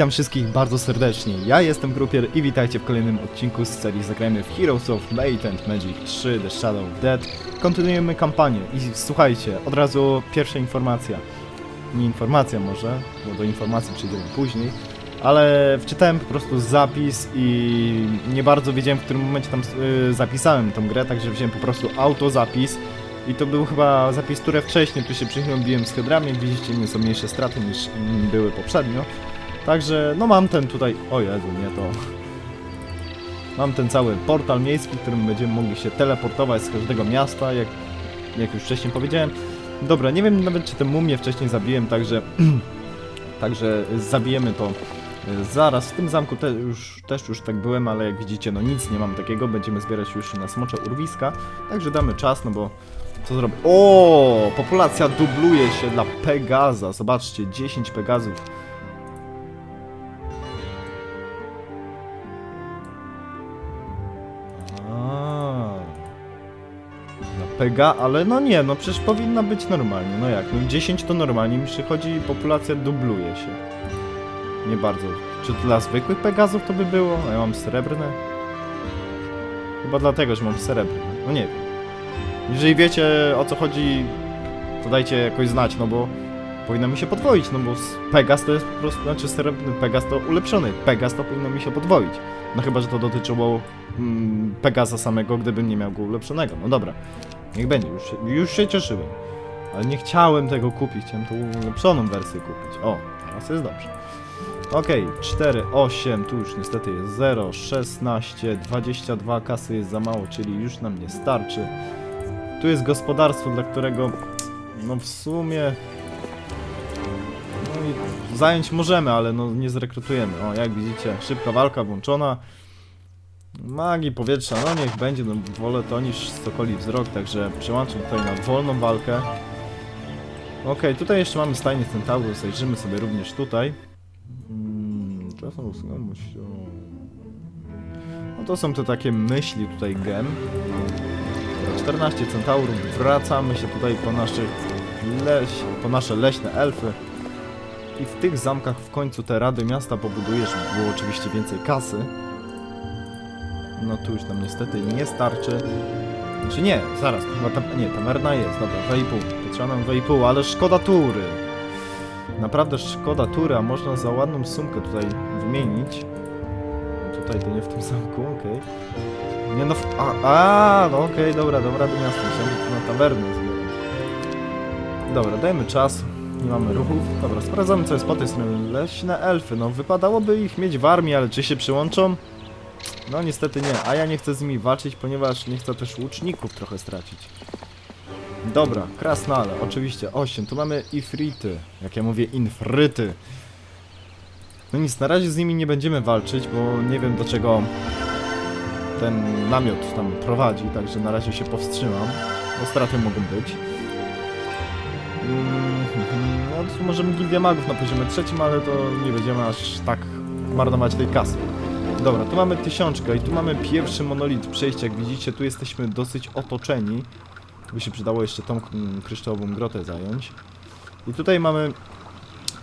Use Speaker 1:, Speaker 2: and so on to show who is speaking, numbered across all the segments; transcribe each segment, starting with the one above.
Speaker 1: Witam wszystkich bardzo serdecznie. Ja jestem Grupier i witajcie w kolejnym odcinku z serii Zagrajmy w Heroes of Might and Magic 3 The Shadow of Dead. Kontynuujemy kampanię i słuchajcie, od razu pierwsza informacja. Nie informacja może, bo do informacji przejdziemy później, ale wczytałem po prostu zapis i nie bardzo wiedziałem w którym momencie tam y, zapisałem tą grę, także wziąłem po prostu autozapis. I to był chyba zapis, które wcześniej, tu się chwilą biłem z hedrami, widzicie, nie są mniejsze straty niż były poprzednio. Także, no mam ten tutaj, o Jezu, nie to. Mam ten cały portal miejski, którym będziemy mogli się teleportować z każdego miasta, jak, jak już wcześniej powiedziałem. Dobra, nie wiem nawet czy tę mumię wcześniej zabiłem, także, także zabijemy to e, zaraz. W tym zamku te, już, też już tak byłem, ale jak widzicie, no nic nie mam takiego, będziemy zbierać już na smocze urwiska, także damy czas, no bo co zrobię? O, populacja dubluje się dla Pegaza, zobaczcie, 10 Pegazów. Pega, ale no nie, no przecież powinna być normalnie. No jak? No 10 to normalnie mi przychodzi populacja dubluje się. Nie bardzo. Czy dla zwykłych Pegazów to by było? A ja mam srebrne? Chyba dlatego, że mam srebrne. No nie wiem. Jeżeli wiecie o co chodzi, to dajcie jakoś znać, no bo powinno mi się podwoić, no bo Pegas to jest po prostu, znaczy srebrny Pegas to ulepszony Pegas to powinno mi się podwoić. No chyba, że to dotyczyło mm, Pegasa samego, gdybym nie miał go ulepszonego. No dobra, niech będzie, już, się- już się cieszyłem. Ale nie chciałem tego kupić, chciałem tą ulepszoną wersję kupić. O, teraz jest dobrze. Okej, 4, 8, tu już niestety jest 0, 16, 22 kasy jest za mało, czyli już nam nie starczy. Tu jest gospodarstwo, dla którego, no w sumie, no i zająć możemy, ale no nie zrekrutujemy. O, jak widzicie, szybka walka włączona. Magii powietrza, no niech będzie, no wolę to niż stokoli wzrok, także przełączam tutaj na wolną walkę. Okej, tutaj jeszcze mamy stajnię centaurów, zajrzymy sobie również tutaj. Mm, to są usługomość. No to są te takie myśli tutaj gem. 14 centaurów, wracamy się tutaj po naszych leś, po nasze leśne elfy. I w tych zamkach w końcu te rady miasta pobudujesz, żeby było oczywiście więcej kasy. No tu już nam niestety nie starczy. Czy nie, zaraz, chyba ta, nie, tawerna jest, dobra, 2,5. Potrzeba nam 2,5, ale szkoda tury. Naprawdę szkoda tury, a można za ładną sumkę tutaj wymienić. Tutaj to nie w tym zamku, okej. Nie no, w- a, a no okej, dobra, dobra, do miasta, myślałem, że to na tawernę zbieram. Dobra, dajmy czas, nie mamy ruchów. Dobra, sprawdzamy co jest po tej stronie. Leśne elfy, no wypadałoby ich mieć w armii, ale czy się przyłączą? No niestety nie, a ja nie chcę z nimi walczyć, ponieważ nie chcę też łuczników trochę stracić. Dobra, krasnale, oczywiście, 8, tu mamy ifrity, jak ja mówię, infryty. No nic, na razie z nimi nie będziemy walczyć, bo nie wiem do czego ten namiot tam prowadzi, także na razie się powstrzymam, bo straty mogą być. Mm, No możemy Gildia Magów na poziomie trzecim, ale to nie będziemy aż tak marnować tej kasy. Dobra, tu mamy tysiączkę i tu mamy pierwszy monolit przejścia, jak widzicie, tu jesteśmy dosyć otoczeni. By się przydało jeszcze tą kryształową grotę zająć. I tutaj mamy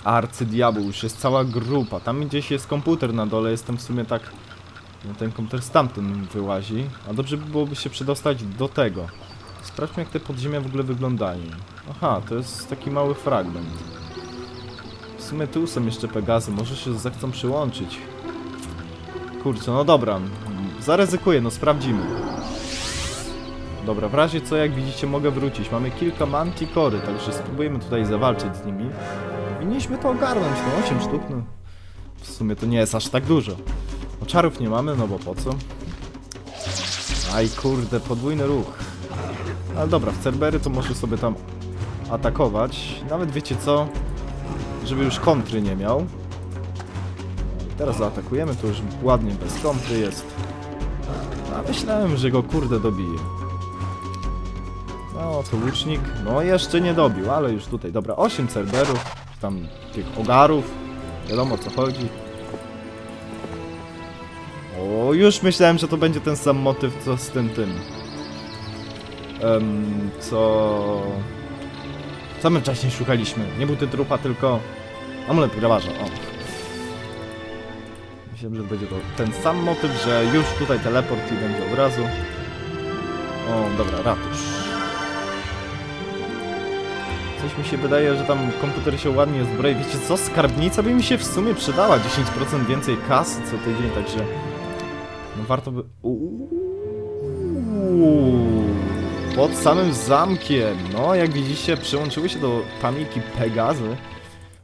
Speaker 1: arcydiabeł, już jest cała grupa. Tam gdzieś jest komputer na dole, jestem w sumie tak... No, ten komputer stamtąd wyłazi, a dobrze by byłoby się przedostać do tego. Sprawdźmy jak te podziemia w ogóle wyglądają. Aha, to jest taki mały fragment. W sumie tu są jeszcze Pegazy, może się zechcą przyłączyć. Kurczę, no dobra, zaryzykuję, no sprawdzimy. Dobra, w razie co, jak widzicie, mogę wrócić. Mamy kilka mantikory, także spróbujemy tutaj zawalczyć z nimi. Powinniśmy to ogarnąć, no 8 sztuk, no. W sumie to nie jest aż tak dużo. No czarów nie mamy, no bo po co? Aj kurde, podwójny ruch. Ale dobra, w Cerbery to może sobie tam atakować. Nawet wiecie co? Żeby już kontry nie miał. Teraz zaatakujemy, to już ładnie bez jest. A myślałem, że go kurde dobije. No, to łucznik. No, jeszcze nie dobił, ale już tutaj. Dobra, 8 cerberów, czy tam tych ogarów. Wiadomo o co chodzi. O, już myślałem, że to będzie ten sam motyw, co z tym tym. Em, co... Co my wcześniej szukaliśmy? Nie był ty trupa, tylko... Amulet grabarza, o. Myślałem, że będzie to ten sam motyw, że już tutaj teleport i będzie od razu. O, dobra, ratusz. Coś mi się wydaje, że tam komputer się ładnie zbroi. Wiecie co, skarbnica by mi się w sumie przydała. 10% więcej kasy co tydzień, także... No warto by... Uuu, pod samym zamkiem. No, jak widzicie, przyłączyły się do paniki Pegazy.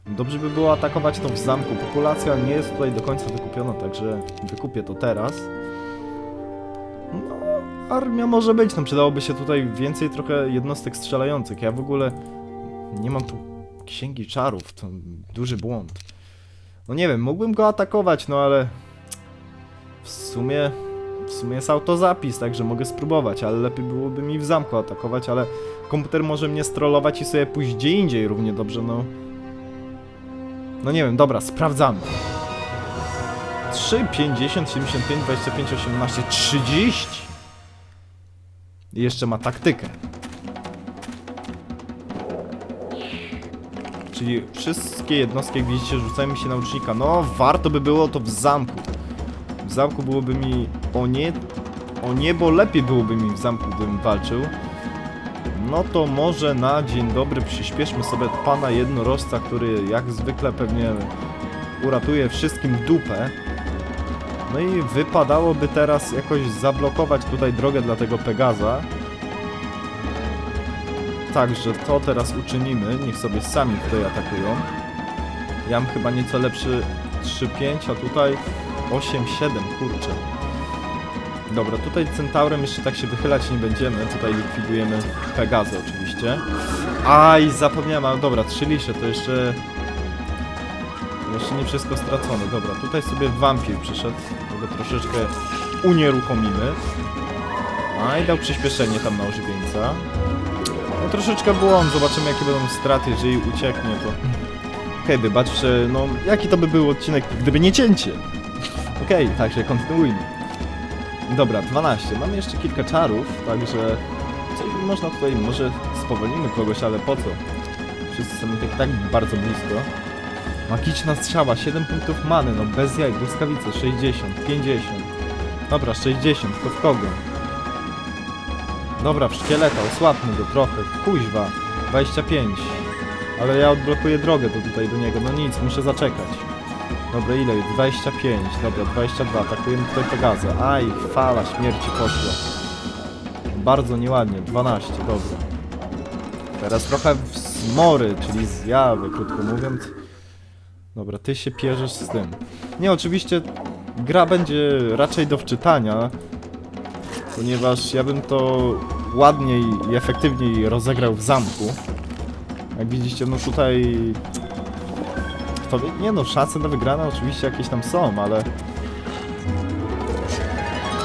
Speaker 1: Dobrze by było atakować to w zamku. Populacja nie jest tutaj do końca wykupiona, także wykupię to teraz. No, armia może być. No, przydałoby się tutaj więcej trochę jednostek strzelających. Ja w ogóle nie mam tu księgi czarów. To duży błąd. No nie wiem, mógłbym go atakować, no ale w sumie w sumie jest autozapis, także mogę spróbować, ale lepiej byłoby mi w zamku atakować, ale komputer może mnie strollować i sobie pójść gdzie indziej równie dobrze, no. No nie wiem, dobra, sprawdzamy. 3, 50, 75, 25, 18, 30! I jeszcze ma taktykę. Czyli wszystkie jednostki, jak widzicie, rzucają mi się na ucznika. No, warto by było to w zamku. W zamku byłoby mi o nie... O niebo lepiej byłoby mi w zamku, gdybym walczył. No to może na dzień dobry przyspieszmy sobie pana jednorożca, który jak zwykle pewnie uratuje wszystkim dupę. No i wypadałoby teraz jakoś zablokować tutaj drogę dla tego Pegaza. Także to teraz uczynimy, niech sobie sami tutaj atakują. Ja mam chyba nieco lepszy 3-5, a tutaj 8-7, kurczę. Dobra, tutaj Centaurem jeszcze tak się wychylać nie będziemy. Tutaj likwidujemy Pegazę oczywiście. Aj, zapomniałem, ale dobra, trzy lisze to jeszcze... Jeszcze nie wszystko stracone. Dobra, tutaj sobie wampir przyszedł. Go troszeczkę unieruchomimy. Aj, dał przyspieszenie tam na ożywieńca. No troszeczkę błąd, zobaczymy jakie będą straty, jeżeli ucieknie to... Okej, wybacz, że no jaki to by był odcinek, gdyby nie cięcie? Okej, także kontynuujmy. Dobra, 12. Mamy jeszcze kilka czarów, także coś można tutaj, może spowolnimy kogoś, ale po co? Wszyscy są tak, tak bardzo blisko. Magiczna strzała, 7 punktów many, no bez jaj, błyskawice, 60, 50. Dobra, 60, tylko w kogo? Dobra, w szkieleta, osłabmy go trochę, kuźwa, 25. Ale ja odblokuję drogę do tutaj do niego, no nic, muszę zaczekać. Dobra, ile? 25, dobra, 22, atakujemy tutaj Pegazę. Aj, fala śmierci poszła. Bardzo nieładnie, 12, dobra. Teraz trochę w smory, czyli zjawy, krótko mówiąc. Dobra, ty się pierzesz z tym. Nie, oczywiście gra będzie raczej do wczytania, ponieważ ja bym to ładniej i efektywniej rozegrał w zamku. Jak widzicie, no tutaj nie no, szanse na wygrane oczywiście jakieś tam są, ale...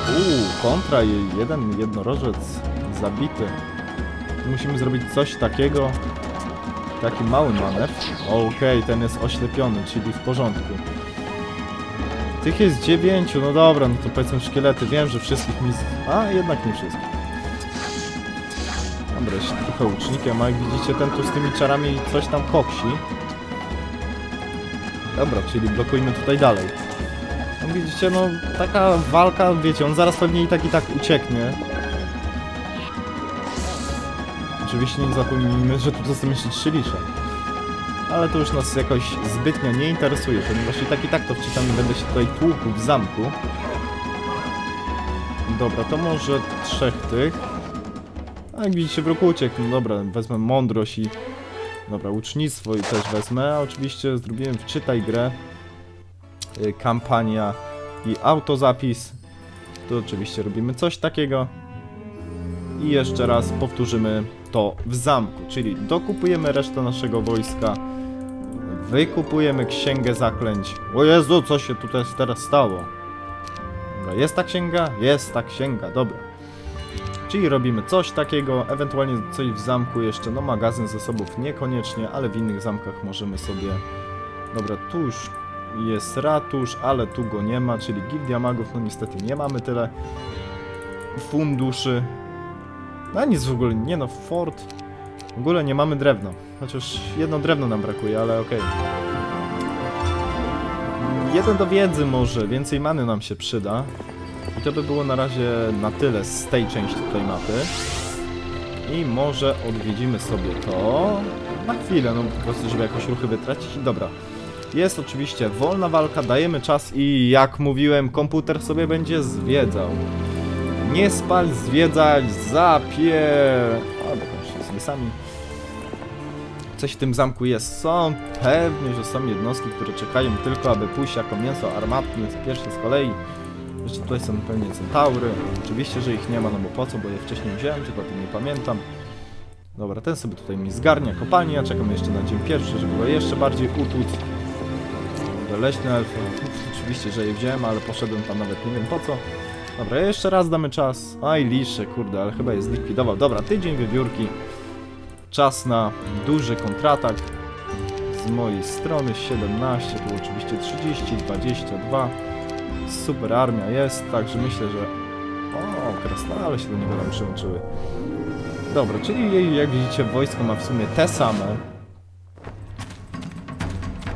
Speaker 1: Uuu, kontra jej, jeden jednorożec zabity. Musimy zrobić coś takiego, taki mały manewr. Okej, ten jest oślepiony, czyli w porządku. Tych jest dziewięciu, no dobra, no to powiedzmy szkielety, wiem, że wszystkich mi... A, jednak nie wszystkich. Dobra, jeszcze trochę łucznikiem, a jak widzicie, ten tu z tymi czarami coś tam koksi. Dobra, czyli blokujmy tutaj dalej. No widzicie, no taka walka, wiecie, on zaraz pewnie i tak i tak ucieknie. Oczywiście nie zapomnijmy, że tu są jeszcze trzy lisze. Ale to już nas jakoś zbytnio nie interesuje, ponieważ i tak i tak to wczytam i będę się tutaj tłukł w zamku. Dobra, to może trzech tych. A jak widzicie, wróg uciekł, no dobra, wezmę mądrość i Dobra, ucznictwo i też wezmę. Oczywiście zrobiłem wczytaj grę. y, Kampania i autozapis. Tu oczywiście robimy coś takiego. I jeszcze raz powtórzymy to w zamku, czyli dokupujemy resztę naszego wojska. Wykupujemy księgę zaklęć. O Jezu, co się tutaj teraz stało? Dobra, jest ta księga? Jest ta księga, dobra. Czyli robimy coś takiego, ewentualnie coś w zamku jeszcze, no magazyn zasobów niekoniecznie, ale w innych zamkach możemy sobie... Dobra, tu już jest ratusz, ale tu go nie ma, czyli Gildia Magów, no niestety nie mamy tyle funduszy. No nic w ogóle, nie no, fort... W ogóle nie mamy drewna, chociaż jedno drewno nam brakuje, ale okej. jeden do wiedzy może, więcej many nam się przyda. I to by było na razie na tyle z tej części tutaj mapy. I może odwiedzimy sobie to na chwilę, no po prostu, żeby jakoś ruchy wytracić. Dobra. Jest oczywiście wolna walka, dajemy czas i jak mówiłem, komputer sobie będzie zwiedzał. Nie spal, zwiedzać, zapier... A, dokończcie sobie sami. Coś w tym zamku jest. Są pewnie, że są jednostki, które czekają tylko, aby pójść jako mięso armatnie. Pierwsze z kolei. Jeszcze tutaj są pewnie centaury. Oczywiście, że ich nie ma, no bo po co, bo je wcześniej wziąłem, tylko o tym nie pamiętam. Dobra, ten sobie tutaj mi zgarnia kopalnię. Ja czekam jeszcze na dzień pierwszy, żeby go jeszcze bardziej utuć. Dobra, leśne elfy. Oczywiście, że je wziąłem, ale poszedłem tam nawet nie wiem po co. Dobra, jeszcze raz damy czas. Aj, lisze, kurde, ale chyba je zlikwidował. Dobra, tydzień wybiórki. Czas na duży kontratak. Z mojej strony 17, tu oczywiście 30, 22. Super armia jest, także myślę, że... O, krasnale się do niego tam przyłączyły. Dobra, czyli jak widzicie wojsko ma w sumie te same.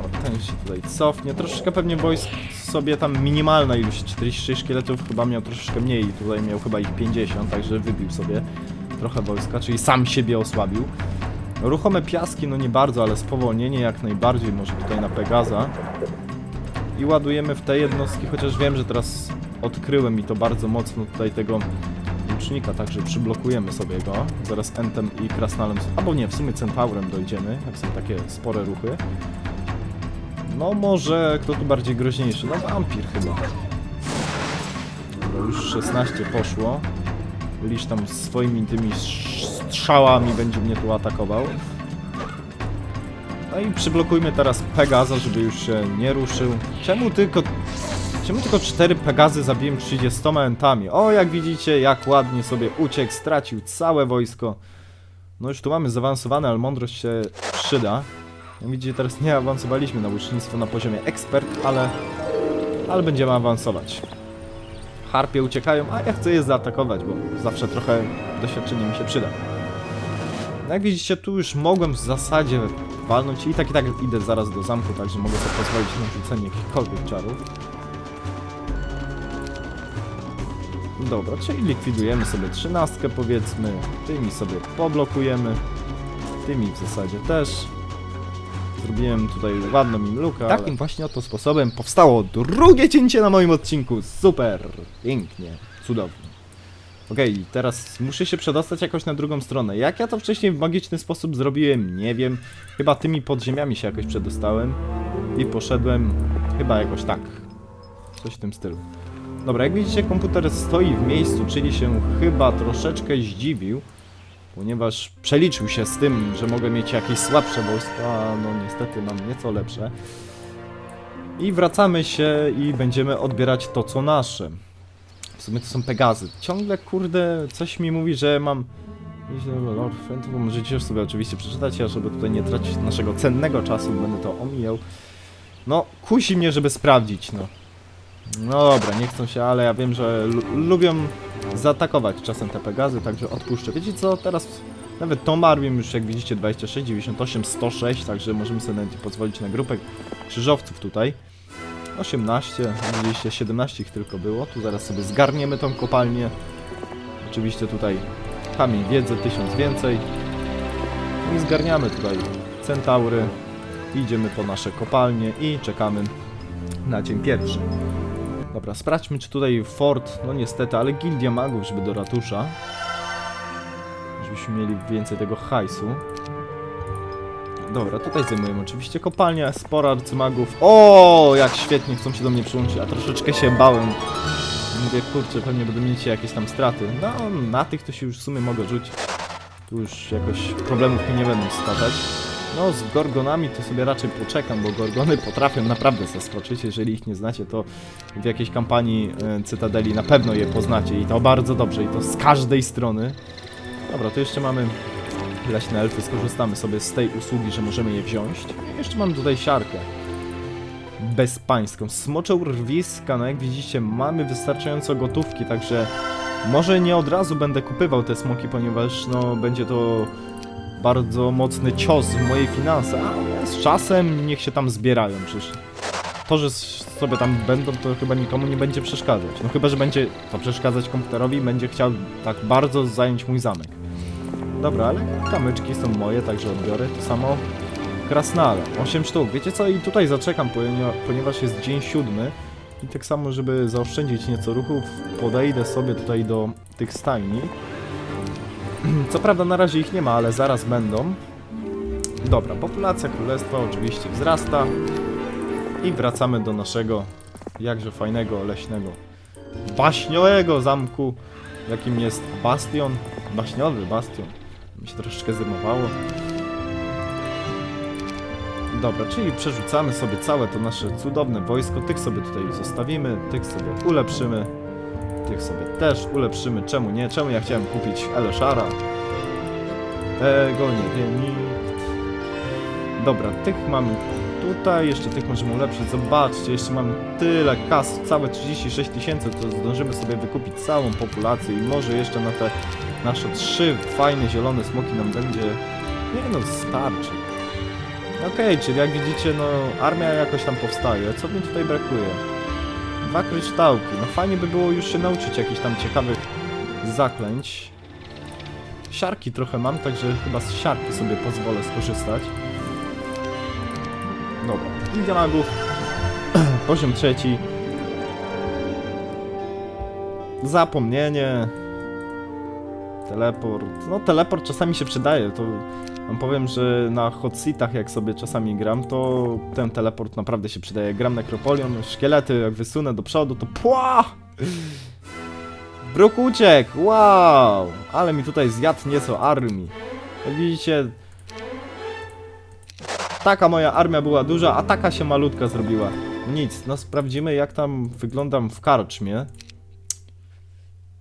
Speaker 1: O, ten się tutaj cofnie. Troszeczkę pewnie wojsk sobie tam minimalna ilość 46 szkieletów chyba miał troszeczkę mniej. Tutaj miał chyba ich 50, także wybił sobie trochę wojska, czyli sam siebie osłabił. Ruchome piaski, no nie bardzo, ale spowolnienie jak najbardziej może tutaj na Pegaza. I ładujemy w te jednostki, chociaż wiem, że teraz odkryłem i to bardzo mocno tutaj tego łucznika, także przyblokujemy sobie go. Zaraz Entem i Krasnalem, albo nie, w sumie Centaurem dojdziemy, jak są takie spore ruchy. No może, kto tu bardziej groźniejszy? No Vampir chyba. Dobra, już 16 poszło. Lisz tam swoimi tymi strzałami będzie mnie tu atakował. No i przyblokujmy teraz Pegaza, żeby już się nie ruszył. Czemu tylko... Czemu tylko 4 Pegazy zabiłem 30 entami? O, jak widzicie, jak ładnie sobie uciekł, stracił całe wojsko. No już tu mamy zaawansowane, ale mądrość się przyda. Jak widzicie, teraz nie awansowaliśmy na łucznictwo na poziomie ekspert, ale... Ale będziemy awansować. Harpie uciekają, a ja chcę je zaatakować, bo zawsze trochę doświadczenie mi się przyda. No Jak widzicie, tu już mogłem w zasadzie walnąć i tak i tak idę zaraz do zamku, także mogę sobie pozwolić na rzucenie jakichkolwiek czarów. Dobra, czyli likwidujemy sobie trzynastkę powiedzmy, tymi sobie poblokujemy, tymi w zasadzie też. Zrobiłem tutaj ładną im lukę. Takim właśnie oto sposobem powstało drugie cięcie na moim odcinku. Super, pięknie, cudownie. Okej, teraz muszę się przedostać jakoś na drugą stronę. Jak ja to wcześniej w magiczny sposób zrobiłem, nie wiem. Chyba tymi podziemiami się jakoś przedostałem i poszedłem chyba jakoś tak. Coś w tym stylu. Dobra, jak widzicie komputer stoi w miejscu, czyli się chyba troszeczkę zdziwił, ponieważ przeliczył się z tym, że mogę mieć jakieś słabsze wojska, no niestety mam nieco lepsze. I wracamy się i będziemy odbierać to co nasze. Sumie to są Pegazy. Ciągle, kurde, coś mi mówi, że mam... Lord bo możecie już sobie oczywiście przeczytać, a żeby tutaj nie tracić naszego cennego czasu, będę to omijał. No, kusi mnie, żeby sprawdzić, no. No dobra, nie chcą się, ale ja wiem, że lu- lubią zaatakować czasem te Pegazy, także odpuszczę. Wiecie co, teraz nawet tą armię już jak widzicie 26, 98, 106, także możemy sobie nawet pozwolić na grupę krzyżowców tutaj. 18, widzieliście 17 ich tylko było. Tu zaraz sobie zgarniemy tą kopalnię. Oczywiście tutaj kamień wiedzy, 1000 więcej. I zgarniamy tutaj centaury. Idziemy po nasze kopalnie i czekamy na dzień pierwszy. Dobra, sprawdźmy czy tutaj fort, no niestety, ale gildia magów, żeby do ratusza. Żebyśmy mieli więcej tego hajsu. Dobra, tutaj zajmujemy oczywiście kopalnię, sporo arcymagów. O, jak świetnie chcą się do mnie przyłączyć, a troszeczkę się bałem. Mówię, kurczę, pewnie będę mieć jakieś tam straty. No, na tych to się już w sumie mogę rzucić. Tu już jakoś problemów mi nie będą stwarzać. No, z Gorgonami to sobie raczej poczekam, bo Gorgony potrafią naprawdę zaskoczyć. Jeżeli ich nie znacie, to w jakiejś kampanii e, Cytadeli na pewno je poznacie i to bardzo dobrze, i to z każdej strony. Dobra, to jeszcze mamy leśne elfy, skorzystamy sobie z tej usługi, że możemy je wziąć. Jeszcze mamy tutaj siarkę bezpańską. Smocze urwiska, no jak widzicie, mamy wystarczająco gotówki, także może nie od razu będę kupywał te smoki, ponieważ no będzie to bardzo mocny cios w moje finanse, ale z czasem niech się tam zbierają, przecież to, że sobie tam będą, to chyba nikomu nie będzie przeszkadzać. No chyba, że będzie to przeszkadzać komputerowi będzie chciał tak bardzo zająć mój zamek. Dobra, ale kamyczki są moje, także odbiorę. To samo krasnale, 8 sztuk. Wiecie co, i tutaj zaczekam, poniewa- ponieważ jest dzień siódmy i tak samo, żeby zaoszczędzić nieco ruchów, podejdę sobie tutaj do tych stajni. Co prawda na razie ich nie ma, ale zaraz będą. Dobra, populacja królestwa oczywiście wzrasta i wracamy do naszego jakże fajnego, leśnego, baśniowego zamku, jakim jest bastion, baśniowy bastion. Mi się troszeczkę zrymowało. Dobra, czyli przerzucamy sobie całe to nasze cudowne wojsko, tych sobie tutaj zostawimy, tych sobie ulepszymy, tych sobie też ulepszymy, czemu nie, czemu ja chciałem kupić Eleszara, tego nie wie nikt. Dobra, tych mamy tutaj, jeszcze tych możemy ulepszyć. Zobaczcie, jeszcze mam tyle kas, całe 36 tysięcy, to zdążymy sobie wykupić całą populację i może jeszcze na te nasze trzy fajne zielone smoki nam będzie, nie no, starczy. Okej, czyli jak widzicie, no armia jakoś tam powstaje. Co mi tutaj brakuje? Dwa kryształki. No fajnie by było już się nauczyć jakichś tam ciekawych zaklęć. Siarki trochę mam, także chyba z siarki sobie pozwolę skorzystać. Dobra, Gildia Magów, poziom trzeci. Zapomnienie. Teleport. No teleport czasami się przydaje, to wam powiem, że na hot seatach jak sobie czasami gram, to ten teleport naprawdę się przydaje. Gram Necropolion, szkielety jak wysunę do przodu, to pła! Bruk uciekł, wow! Ale mi tutaj zjadł nieco armii. Jak widzicie, taka moja armia była duża, a taka się malutka zrobiła. Nic, no sprawdzimy jak tam wyglądam w karczmie.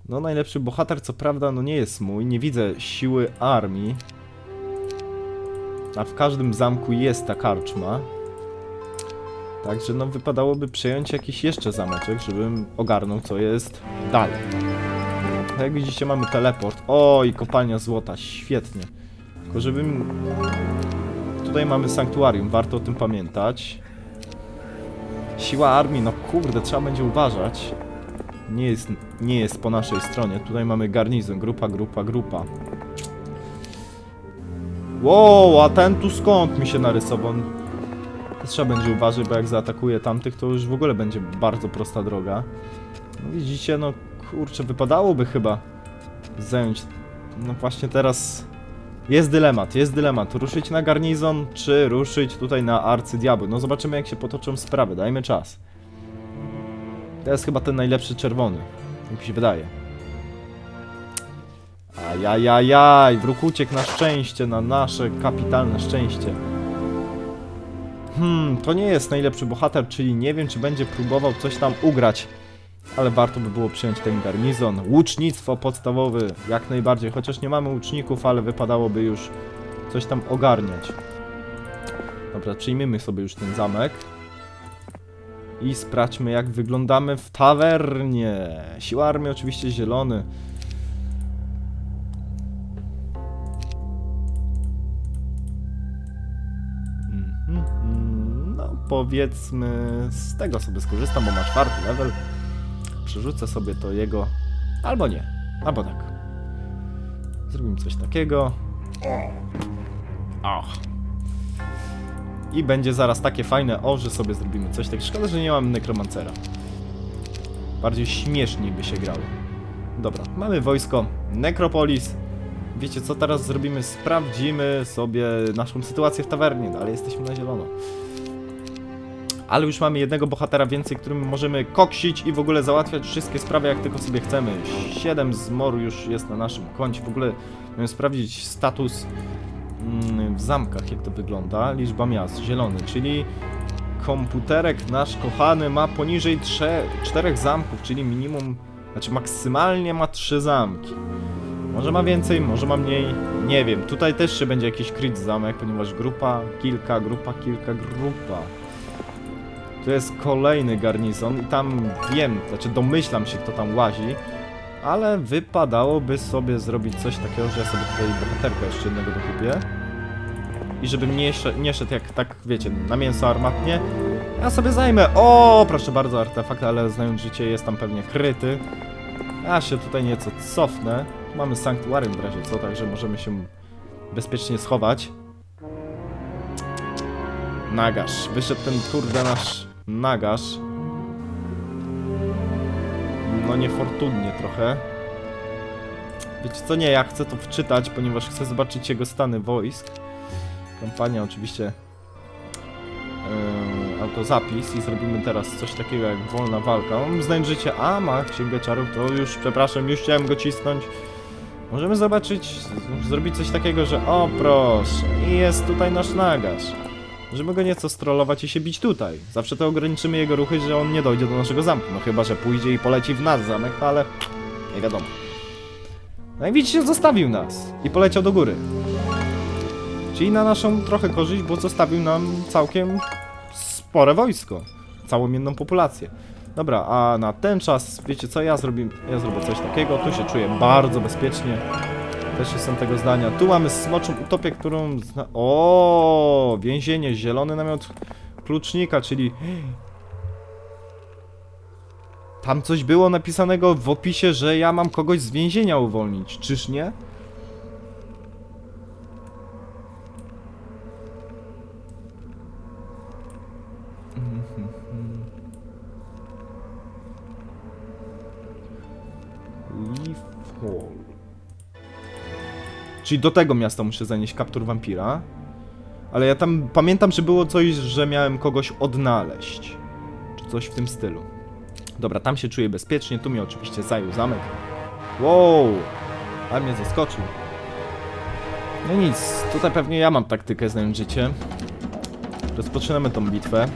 Speaker 1: No najlepszy bohater co prawda no nie jest mój, nie widzę siły armii. A w każdym zamku jest ta karczma. Także no wypadałoby przejąć jakiś jeszcze zameczek, żebym ogarnął co jest dalej. Tak jak widzicie mamy teleport. O i kopalnia złota, świetnie. Tylko żebym... Tutaj mamy sanktuarium, warto o tym pamiętać. Siła armii, no kurde, trzeba będzie uważać. Nie jest, nie jest po naszej stronie. Tutaj mamy garnizon, grupa, grupa, grupa. Wow, a ten tu skąd mi się narysował? To trzeba będzie uważać, bo jak zaatakuje tamtych, to już w ogóle będzie bardzo prosta droga. No widzicie, no kurczę, wypadałoby chyba zająć... No właśnie teraz jest dylemat, jest dylemat. Ruszyć na garnizon, czy ruszyć tutaj na arcydiabły? No zobaczymy jak się potoczą sprawy, dajmy czas. To jest chyba ten najlepszy czerwony, jak mi się wydaje. Ajajajaj, wróg uciekł na szczęście, na nasze kapitalne szczęście. Hmm, to nie jest najlepszy bohater, czyli nie wiem, czy będzie próbował coś tam ugrać. Ale warto by było przyjąć ten garnizon. Łucznictwo podstawowe, jak najbardziej. Chociaż nie mamy łuczników, ale wypadałoby już coś tam ogarniać. Dobra, przyjmijmy sobie już ten zamek. I sprawdźmy, jak wyglądamy w tawernie. Siła armii oczywiście zielony. Mhm, mm, No, powiedzmy, z tego sobie skorzystam, bo ma czwarty level. Przerzucę sobie to jego. Albo nie, albo tak. Zrobimy coś takiego. Och. I będzie zaraz takie fajne, o, że sobie zrobimy coś takiego. Szkoda, że nie mam nekromancera. Bardziej śmieszniej by się grało. Dobra, mamy wojsko Necropolis. Wiecie co teraz zrobimy? Sprawdzimy sobie naszą sytuację w tawernie. Dalej jesteśmy na zielono. Ale już mamy jednego bohatera więcej, którym możemy koksić i w ogóle załatwiać wszystkie sprawy jak tylko sobie chcemy. 7 zmoru już jest na naszym koncie. W ogóle miałem sprawdzić status w zamkach, jak to wygląda. Liczba miast, zielony, czyli komputerek nasz kochany ma poniżej 3, 4 zamków, czyli minimum, znaczy maksymalnie ma 3 zamki. Może ma więcej, może ma mniej, nie wiem. Tutaj też się będzie jakiś crit zamek, ponieważ grupa, kilka, grupa, kilka, grupa. Tu jest kolejny garnizon i tam wiem, znaczy domyślam się kto tam łazi, ale wypadałoby sobie zrobić coś takiego, że ja sobie tutaj bohaterka jeszcze jednego dokupię. I żebym nie, sze- nie szedł jak tak, wiecie, na mięso armatnie. Ja sobie zajmę. O, proszę bardzo, artefakt, ale znając życie jest tam pewnie kryty. Ja się tutaj nieco cofnę. Mamy sanktuarium w razie co, także możemy się bezpiecznie schować. Nagasz. Wyszedł ten kurde nasz nagasz. No niefortunnie trochę. Wiecie co, nie, ja chcę to wczytać, ponieważ chcę zobaczyć jego stany wojsk. Kampania oczywiście yy, autozapis i zrobimy teraz coś takiego jak wolna walka. Życie, a ma księgę czarów, to już, przepraszam, już chciałem go cisnąć. Możemy zobaczyć, zrobić coś takiego, że o proszę, i jest tutaj nasz nagasz. Możemy go nieco strollować i się bić tutaj. Zawsze to ograniczymy jego ruchy, że on nie dojdzie do naszego zamku. No chyba, że pójdzie i poleci w nasz zamek, no ale nie wiadomo. No i widzicie, zostawił nas i poleciał do góry. Czyli na naszą trochę korzyść, bo zostawił nam całkiem spore wojsko. Całą jedną populację. Dobra, a na ten czas, wiecie co, ja zrobię, ja zrobię coś takiego, tu się czuję bardzo bezpiecznie. Też jestem tego zdania. Tu mamy smoczą utopię, którą zna... O, więzienie, zielony namiot klucznika, czyli... Tam coś było napisanego w opisie, że ja mam kogoś z więzienia uwolnić, czyż nie? Czyli do tego miasta muszę zanieść kaptur wampira. Ale ja tam pamiętam, że było coś, że miałem kogoś odnaleźć. Czy coś w tym stylu. Dobra, tam się czuję bezpiecznie. Tu mi oczywiście zajął zamek. Wow! Ale mnie zaskoczył. No nic, tutaj pewnie ja mam taktykę znając życie. Rozpoczynamy tą bitwę.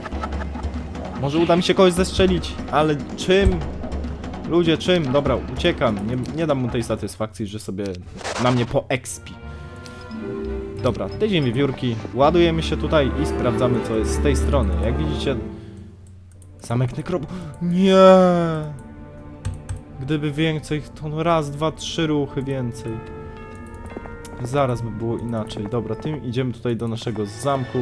Speaker 1: Może uda mi się kogoś zestrzelić, ale czym? Ludzie, czym? Dobra, uciekam. Nie, nie dam mu tej satysfakcji, że sobie na mnie poexpi. Dobra, tydzień wiewiórki. Ładujemy się tutaj i sprawdzamy, co jest z tej strony. Jak widzicie... Zamek nekrobu... Nie! Gdyby więcej, to no raz, dwa, trzy ruchy więcej. Zaraz by było inaczej. Dobra, tym idziemy tutaj do naszego zamku.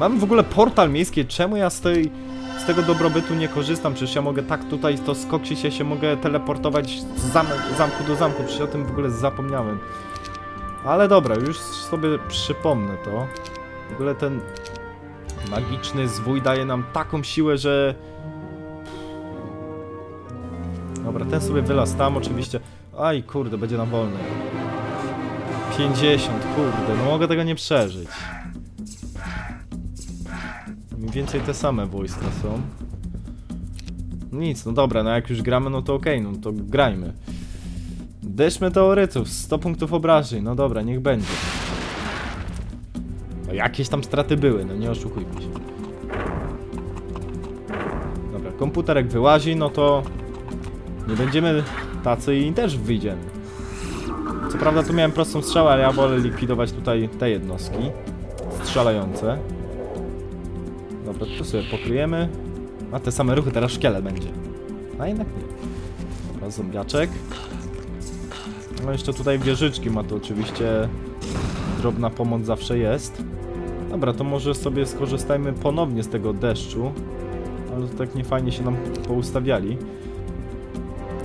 Speaker 1: Mamy w ogóle portal miejski. Czemu ja z tej z tego dobrobytu nie korzystam, przecież ja mogę tak tutaj to skoksić, ja się mogę teleportować z zamek, zamku do zamku, przecież o tym w ogóle zapomniałem. Ale dobra, już sobie przypomnę to. W ogóle ten magiczny zwój daje nam taką siłę, że... Dobra, ten sobie wylaz tam oczywiście. Aj, kurde, będzie nam wolny. 50, kurde, no mogę tego nie przeżyć. Mniej więcej te same wojska są. Nic, no dobra, no jak już gramy, no to okej, no to grajmy. Deszcz meteorytów, 100 punktów obrażeń, no dobra, niech będzie. No jakieś tam straty były, no nie oszukujmy się. Dobra, komputerek wyłazi, no to nie będziemy tacy i też wyjdziemy. Co prawda tu miałem prostą strzałę, ale ja wolę likwidować tutaj te jednostki strzelające. To sobie pokryjemy. A te same ruchy, teraz szkielet będzie. A jednak nie. Dobra, zombiaczek. No jeszcze tutaj wieżyczki ma to oczywiście. Drobna pomoc zawsze jest. Dobra, to może sobie skorzystajmy ponownie z tego deszczu. Ale to tak niefajnie się nam poustawiali.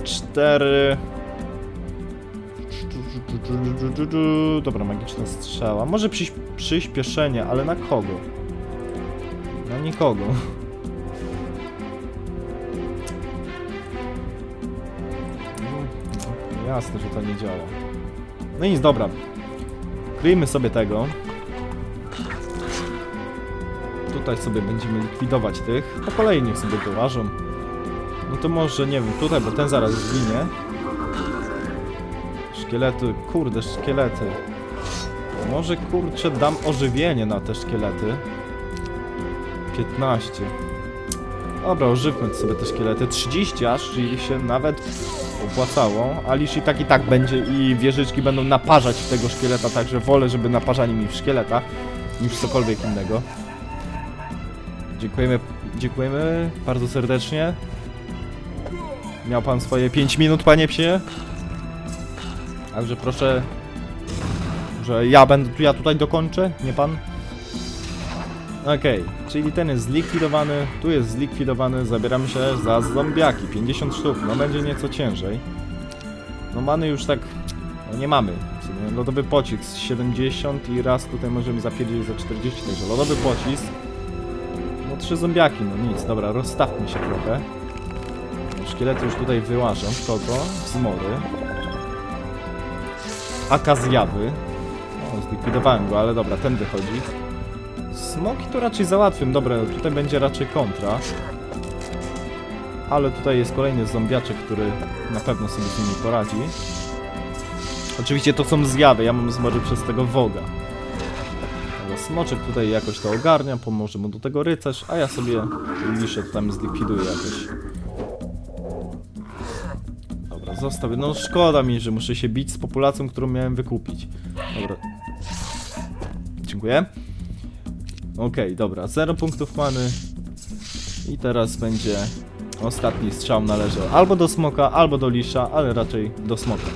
Speaker 1: Cztery... Dobra, magiczna strzała. Może przyś przyspieszenie, ale na kogo? Nikogo. No, jasne, że to nie działa. No nic, dobra. Kryjmy sobie tego. Tutaj sobie będziemy likwidować tych. Po kolei niech sobie dołażą. No to może, nie wiem, tutaj, bo ten zaraz zginie. Szkielety, kurde, szkielety. Może, kurczę, dam ożywienie na te szkielety. 15. Dobra, ożywmy sobie te szkielety. 30 aż, czyli się nawet opłacało. A lisz i tak i tak będzie i wieżyczki będą naparzać w tego szkieleta, także wolę, żeby naparzali mi w szkieleta niż cokolwiek innego. Dziękujemy, dziękujemy bardzo serdecznie. Miał pan swoje 5 minut, panie psie. Także proszę, że ja będę, ja tutaj dokończę, nie pan. Okej, czyli ten jest zlikwidowany, tu jest zlikwidowany, zabieramy się za zombiaki, 50 sztuk, no będzie nieco ciężej. No mamy już tak, no nie mamy, lodowy pocisk z 70 i raz tutaj możemy zapierdzieć za 40, także lodowy pocisk. No trzy zombiaki, no nic, dobra, rozstawmy się trochę. Szkielety już tutaj wyłażą, kogo? Z mory. Akazjawy. O, zlikwidowałem go, ale dobra, ten wychodzi. Smoki to raczej załatwię. Dobra, tutaj będzie raczej kontra. Ale tutaj jest kolejny zombiaczek, który na pewno sobie z nimi poradzi. Oczywiście to są zjawy, ja mam zmory przez tego woga. Ale smoczek tutaj jakoś to ogarnia, pomoże mu do tego rycerz, a ja sobie liszę tam zlikwiduję jakoś. Dobra, zostawię. No szkoda mi, że muszę się bić z populacją, którą miałem wykupić. Dobra. Dziękuję. Okej, dobra, 0 punktów many. I teraz będzie ostatni strzał należał albo do smoka, albo do lisza, ale raczej do smoka.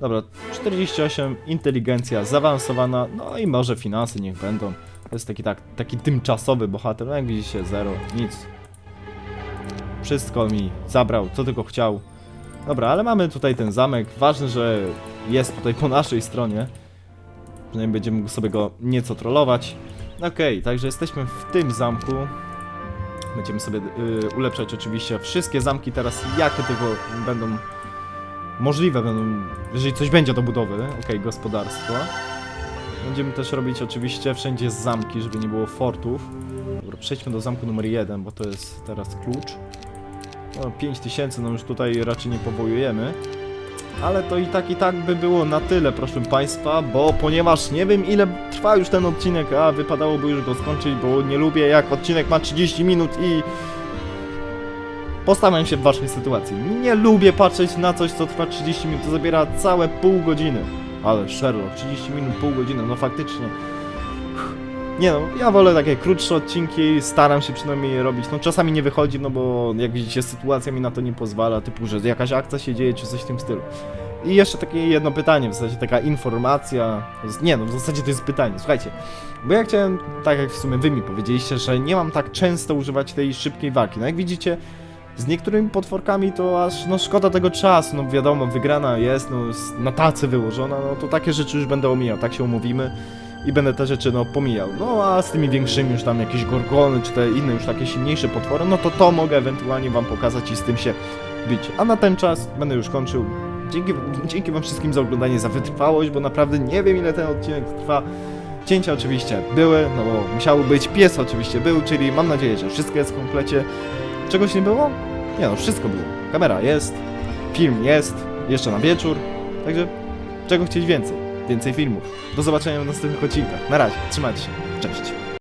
Speaker 1: Dobra, 48, inteligencja zaawansowana, no i może finanse niech będą. To jest taki, tak, taki tymczasowy bohater, no jak widzicie, 0, nic. Wszystko mi zabrał, co tylko chciał. Dobra, ale mamy tutaj ten zamek. Ważne, że jest tutaj po naszej stronie. Przynajmniej będziemy sobie go nieco trollować. Okej, także jesteśmy w tym zamku. Będziemy sobie y, ulepszać oczywiście wszystkie zamki teraz, jakie tylko będą możliwe, będą, jeżeli coś będzie do budowy. Okej, gospodarstwo. Będziemy też robić oczywiście wszędzie zamki, żeby nie było fortów. Dobra, przejdźmy do zamku numer 1, bo to jest teraz klucz. No, 5000, no już tutaj raczej nie powołujemy. Ale to i tak, i tak by było na tyle, proszę Państwa, bo ponieważ nie wiem ile trwa już ten odcinek, a wypadałoby już go skończyć, bo nie lubię jak odcinek ma 30 minut i... Postawiam się w Waszej sytuacji. Nie lubię patrzeć na coś, co trwa 30 minut, to zabiera całe pół godziny. Ale Sherlock, 30 minut, pół godziny, no faktycznie. Nie no, ja wolę takie krótsze odcinki, staram się przynajmniej je robić. No czasami nie wychodzi, no bo jak widzicie sytuacja mi na to nie pozwala, typu, że jakaś akcja się dzieje czy coś w tym stylu. I jeszcze takie jedno pytanie, w zasadzie taka informacja. Nie no, w zasadzie to jest pytanie, słuchajcie. Bo ja chciałem, tak jak w sumie wy mi powiedzieliście, że nie mam tak często używać tej szybkiej walki. No jak widzicie, z niektórymi potworkami to aż no szkoda tego czasu, no wiadomo, wygrana jest, no s- na tacy wyłożona, no to takie rzeczy już będę omijał, tak się umówimy i będę te rzeczy no pomijał. No a z tymi większymi już tam jakieś gorgony, czy te inne już takie silniejsze potwory, no to to mogę ewentualnie wam pokazać i z tym się bić. A na ten czas będę już kończył. Dzięki, dzięki wam wszystkim za oglądanie, za wytrwałość, bo naprawdę nie wiem ile ten odcinek trwa. Cięcia oczywiście były, no bo musiały być, pies oczywiście był, czyli mam nadzieję, że wszystko jest w komplecie. Czegoś nie było? Nie no, wszystko było. Kamera jest, film jest, jeszcze na wieczór, także czego chcieć więcej? Więcej filmów. Do zobaczenia w następnych odcinkach. Na razie, trzymajcie się, cześć.